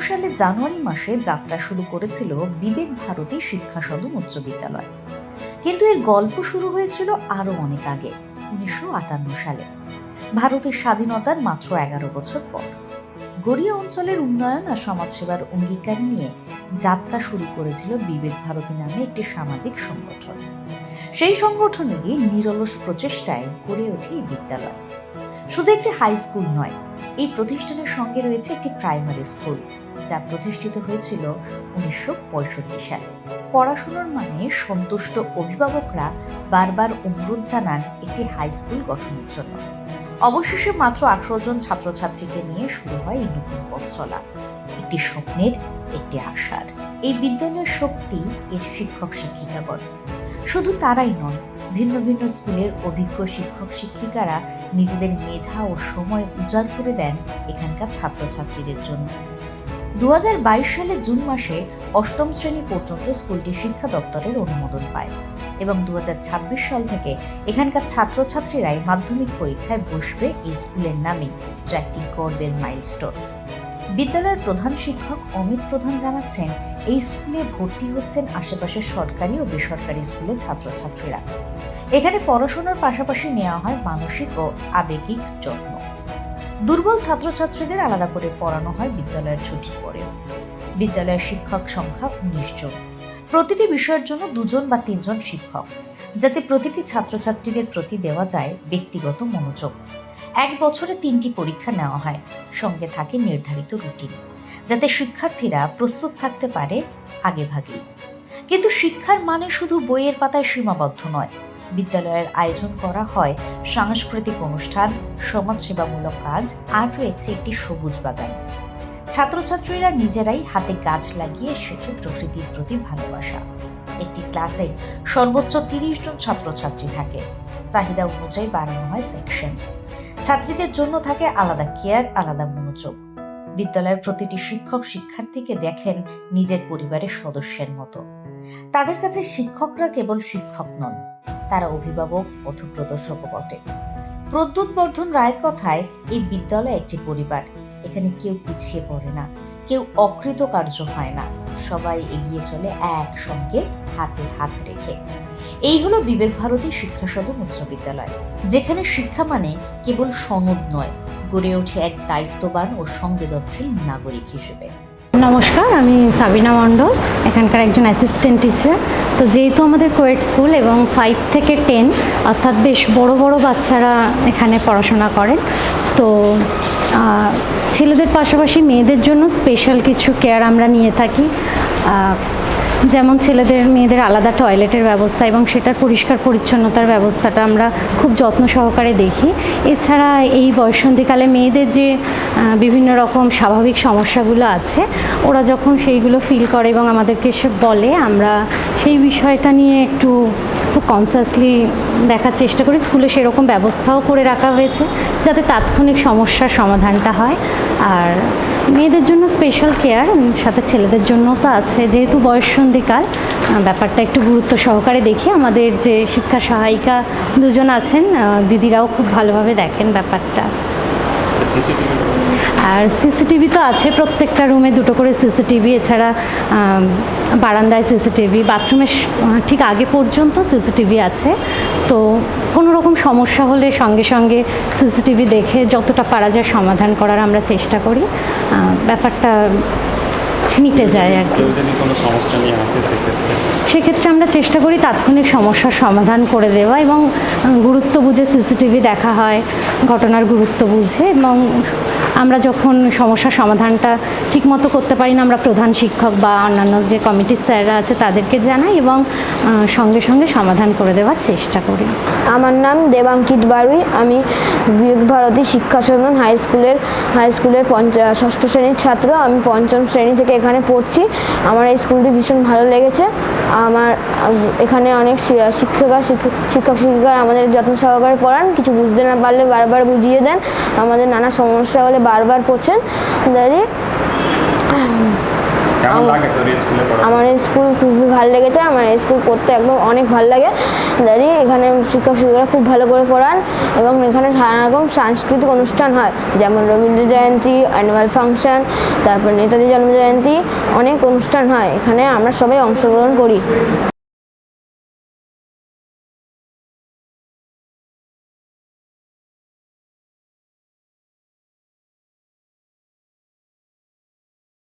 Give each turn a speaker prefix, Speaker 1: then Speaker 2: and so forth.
Speaker 1: সালের জানুয়ারি মাসে যাত্রা শুরু করেছিল বিবেক ভারতী শিক্ষা সদন উচ্চ বিদ্যালয়। কিন্তু এর গল্প শুরু হয়েছিল আরও অনেক আগে, উনিশশো আটান্ন সালে। ভারতের স্বাধীনতার মাত্র এগারো বছর পর। গড়িয়া অঞ্চলের উন্নয়ন আর সমাজসেবার অঙ্গীকার নিয়ে যাত্রা শুরু করেছিল বিবেক ভারতী নামে একটি সামাজিক সংগঠন। সেই সংগঠনেরই নিরলস প্রচেষ্টায় গড়ে ওঠে এই বিদ্যালয়। শুধু একটি হাই স্কুল নয়, এই প্রতিষ্ঠানের সঙ্গে রয়েছে একটি প্রাইমারি স্কুল যা প্রতিষ্ঠিত হয়েছিল উনিশশো সালে। পড়াশোনার মানে সন্তুষ্ট অভিভাবকরা বারবার অনুরোধ জানান একটি হাই স্কুল গঠনের জন্য। অবশেষে মাত্র আঠারো জন ছাত্রছাত্রীকে নিয়ে শুরু হয় এই নতুন পথ চলা। একটি স্বপ্নের, একটি আশার। এই বিদ্যালয়ের শক্তি এর শিক্ষক শিক্ষিকাগণ শুধু তারাই নয় ভিন্ন ভিন্ন স্কুলের অভিজ্ঞ শিক্ষক শিক্ষিকারা নিজেদের মেধা ও সময় উজাড় করে দেন এখানকার ছাত্রছাত্রীদের জন্য। দু সালের জুন মাসে অষ্টম শ্রেণি পর্যন্ত স্কুলটি শিক্ষা দপ্তরের অনুমোদন পায় এবং দু হাজার ছাব্বিশ সাল থেকে এখানকার ছাত্রছাত্রীরাই মাধ্যমিক পরীক্ষায় বসবে এই স্কুলের নামে যা একটি গর্বের মাইলস্টোন বিদ্যালয়ের প্রধান শিক্ষক অমিত প্রধান জানাচ্ছেন এই স্কুলে ভর্তি হচ্ছেন আশেপাশের সরকারি ও বেসরকারি স্কুলের ছাত্রছাত্রীরা। এখানে পড়াশোনার পাশাপাশি নেওয়া হয় মানসিক ও আবেগিক যত্ন। দুর্বল ছাত্রছাত্রীদের আলাদা করে পড়ানো হয় বিদ্যালয়ের ছুটির পরেও বিদ্যালয়ের শিক্ষক সংখ্যা উনিশ জন। প্রতিটি বিষয়ের জন্য দুজন বা তিনজন শিক্ষক, যাতে প্রতিটি ছাত্রছাত্রীদের প্রতি দেওয়া যায় ব্যক্তিগত মনোযোগ। এক বছরে তিনটি পরীক্ষা নেওয়া হয়, সঙ্গে থাকে নির্ধারিত রুটিন। যাতে শিক্ষার্থীরা প্রস্তুত থাকতে পারে আগে ভাগেই কিন্তু শিক্ষার মানে শুধু বইয়ের পাতায় সীমাবদ্ধ নয়। বিদ্যালয়ের আয়োজন করা হয় সাংস্কৃতিক অনুষ্ঠান, সমাজসেবামূলক কাজ, আর রয়েছে একটি সবুজ বাগান। ছাত্রছাত্রীরা নিজেরাই হাতে গাছ লাগিয়ে শেখে প্রকৃতির প্রতি ভালোবাসা। একটি ক্লাসে সর্বোচ্চ তিরিশ জন ছাত্রছাত্রী থাকে। চাহিদা অনুযায়ী বাড়ানো হয় সেকশন। ছাত্রীদের জন্য থাকে আলাদা কেয়ার, আলাদা মনোযোগ। বিদ্যালয়ের প্রতিটি শিক্ষক শিক্ষার্থীকে দেখেন নিজের পরিবারের সদস্যের মতো। তাদের কাছে শিক্ষকরা কেবল শিক্ষক নন, তারা অভিভাবক পথপ্রদর্শকও বটে। প্রদ্যুৎ বর্ধন রায়ের কথায়, এই বিদ্যালয় একটি পরিবার, এখানে কেউ পিছিয়ে পড়ে না, কেউ অকৃতকার্য হয় না, সবাই এগিয়ে চলে একসঙ্গে হাতে হাত রেখে। এই হলো বিবেক ভারতী শিক্ষা সদন উচ্চ বিদ্যালয়, যেখানে শিক্ষা মানে কেবল সনদ নয়, গড়ে ওঠে এক দায়িত্ববান ও সংবেদনশীল নাগরিক হিসেবে।
Speaker 2: নমস্কার, আমি সাবিনা মণ্ডল, এখানকার একজন অ্যাসিস্ট্যান্ট টিচার তো যেহেতু আমাদের কোয়েট স্কুল এবং ফাইভ থেকে টেন অর্থাৎ বেশ বড় বড় বাচ্চারা এখানে পড়াশোনা করেন, তো ছেলেদের পাশাপাশি মেয়েদের জন্য স্পেশাল কিছু কেয়ার আমরা নিয়ে থাকি। যেমন ছেলেদের, মেয়েদের আলাদা টয়লেটের ব্যবস্থা এবং সেটার পরিষ্কার পরিচ্ছন্নতার ব্যবস্থাটা আমরা খুব যত্ন সহকারে দেখি। এছাড়া এই বয়সন্ধিকালে মেয়েদের যে বিভিন্ন রকম স্বাভাবিক সমস্যাগুলো আছে, ওরা যখন সেইগুলো ফিল করে এবং আমাদেরকে এসে বলে, আমরা সেই বিষয়টা নিয়ে একটু খুব কনসাসলি দেখার চেষ্টা করি। স্কুলে সেরকম ব্যবস্থাও করে রাখা হয়েছে, যাতে তাৎক্ষণিক সমস্যার সমাধানটা হয়। আর মেয়েদের জন্য স্পেশাল কেয়ার সাথে ছেলেদের জন্য তো আছে। যেহেতু বয়ঃসন্ধিকাল ব্যাপারটা একটু গুরুত্ব সহকারে দেখি। আমাদের যে শিক্ষা সহায়িকা দুজন আছেন দিদিরাও খুব ভালোভাবে দেখেন ব্যাপারটা। আর সিসিটিভি তো আছে প্রত্যেকটা রুমে, দুটো করে সিসিটিভি। এছাড়া বারান্দায় সিসিটিভি, বাথরুমের ঠিক আগে পর্যন্ত সিসিটিভি আছে। তো কোনো রকম সমস্যা হলে সঙ্গে সঙ্গে সিসিটিভি দেখে যতটা পারা যায় সমাধান করার আমরা চেষ্টা করি। ব্যাপারটা মিটে যায় আর কি।
Speaker 3: সেক্ষেত্রে।
Speaker 2: আমরা চেষ্টা করি তাৎক্ষণিক সমস্যার সমাধান করে দেওয়া এবং গুরুত্ব বুঝে সিসিটিভি দেখা হয় ঘটনার গুরুত্ব বুঝে এবং আমরা যখন সমস্যার সমাধানটা ঠিকমতো করতে পারি না, আমরা প্রধান শিক্ষক বা অন্যান্য যে কমিটির স্যাররা আছে তাদেরকে জানাই এবং সঙ্গে সঙ্গে সমাধান করে দেওয়ার চেষ্টা করি।
Speaker 4: আমার নাম দেবাঙ্কিত বারুই। আমি বিবেক ভারতী শিক্ষা সদন হাই স্কুলের হাই স্কুলের পঞ্চ- ষষ্ঠ শ্রেণির ছাত্র। আমি পঞ্চম শ্রেণি থেকে এখানে পড়ছি। আমার এই স্কুলটি ভীষণ ভালো লেগেছে। আমার এখানে অনেক শিক্ষিকা শিক্ষক শিক্ষক, শিক্ষিকারা আমাদের যত্ন সহকারে পড়ান। কিছু বুঝতে না পারলে বারবার বুঝিয়ে দেন। আমাদের নানা সমস্যা হলে বারবার পড়ছেন। দাঁড়িয়ে আমার স্কুল খুবই ভালো লেগেছে আমার স্কুল পড়তে একদম অনেক ভালো লাগে। জানি এখানে শিক্ষক শিক্ষিকারা খুব ভালো করে পড়ান এবং এখানে নানা রকম সাংস্কৃতিক অনুষ্ঠান হয়। যেমন রবীন্দ্র জয়ন্তী অ্যানুয়াল ফাংশন তারপর নেতাজি জন্মজয়ন্তী অনেক অনুষ্ঠান হয়। এখানে আমরা সবাই অংশগ্রহণ করি।